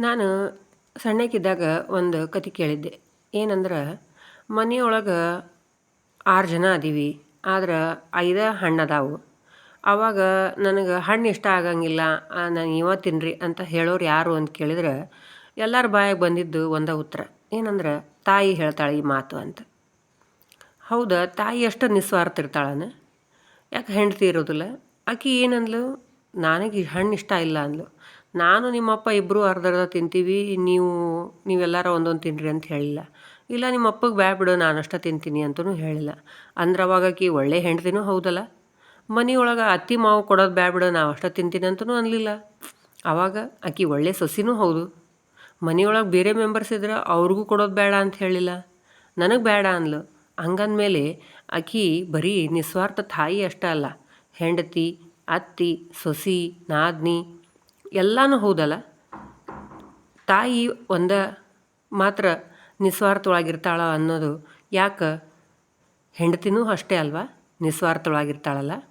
ನಾನು ಸಣ್ಣಕ್ಕಿದ್ದಾಗ ಒಂದು ಕತೆ ಕೇಳಿದ್ದೆ. ಏನಂದ್ರೆ, ಮನೆಯೊಳಗೆ ಆರು ಜನ ಅದೀವಿ, ಆದ್ರೆ ಐದು ಹಣ್ಣು ಅದಾವು. ಆವಾಗ ನನಗೆ ಹಣ್ಣು ಇಷ್ಟ ಆಗಂಗಿಲ್ಲ ನಾನು ಇವ ತಿನ್ನಿರಿ ಅಂತ ಹೇಳೋರು ಯಾರು ಅಂತ ಕೇಳಿದ್ರೆ, ಎಲ್ಲರ ಬಾಯಾಗ ಬಂದಿದ್ದು ಒಂದೇ ಉತ್ತರ. ಏನಂದ್ರೆ, ತಾಯಿ ಹೇಳ್ತಾಳೆ ಈ ಮಾತು ಅಂತ. ಹೌದಾ, ತಾಯಿ ಎಷ್ಟು ನಿಸ್ವಾರ್ಥ ಇರ್ತಾಳನ? ಯಾಕೆ ಹೆಂಡತಿ ಇರೋದಿಲ್ಲ? ಆಕೆ ಏನಂದ್ಲು? ನನಗೆ ಹಣ್ಣು ಇಷ್ಟ ಇಲ್ಲ ಅಂದ್ಲು. ನಾನು ನಿಮ್ಮಪ್ಪ ಇಬ್ಬರು ಅರ್ಧ ತಿಂತೀವಿ, ನೀವು, ನೀವೆಲ್ಲರೂ ಒಂದೊಂದು ತಿನ್ನಿರಿ ಅಂತ ಹೇಳಿಲ್ಲ. ಇಲ್ಲ, ನಿಮ್ಮಪ್ಪಗೆ ಬ್ಯಾ ಬಿಡು, ನಾನು ಅಷ್ಟೇ ತಿಂತೀನಿ ಅಂತಲೂ ಹೇಳಿಲ್ಲ. ಅಂದ್ರೆ ಅವಾಗ ಒಳ್ಳೆ ಹೆಂಡ್ತಿನೂ ಹೌದಲ್ಲ? ಮನೆಯೊಳಗೆ ಅತ್ತಿ ಮಾವು ಕೊಡೋದು ಬ್ಯಾ ಬಿಡು, ನಾವು ಅಷ್ಟೇ ತಿಂತೀನಿ ಅಂತಲೂ ಅನ್ನಲಿಲ್ಲ ಆವಾಗ ಆಕೆ ಒಳ್ಳೆ ಸೊಸಿನೂ ಹೌದು. ಮನೆಯೊಳಗೆ ಬೇರೆ ಮೆಂಬರ್ಸ್ ಇದ್ರೆ ಅವ್ರಿಗೂ ಕೊಡೋದು ಬೇಡ ಅಂತ ಹೇಳಿಲ್ಲ. ನನಗೆ ಬೇಡ ಅನ್ಲು. ಹಂಗಂದಮೇಲೆ ಆಕೆ ಬರೀ ನಿಸ್ವಾರ್ಥ ತಾಯಿ ಅಷ್ಟೇ ಅಲ್ಲ. ಹೆಂಡತಿ, ಅತ್ತಿ, ಸೊಸಿ, ನಾದ್ನಿ ಎಲ್ಲನೂ ಹೌದಲ್ಲ? ತಾಯಿ ಒಂದ ಮಾತ್ರ ನಿಸ್ವಾರ್ಥವಾಗಿರ್ತಾಳ ಅನ್ನೋದು ಯಾಕೆ? ಹೆಂಡತಿನೂ ಅಷ್ಟೇ ಅಲ್ವಾ? ನಿಸ್ವಾರ್ಥವಾಗಿರ್ತಾಳಲ್ಲ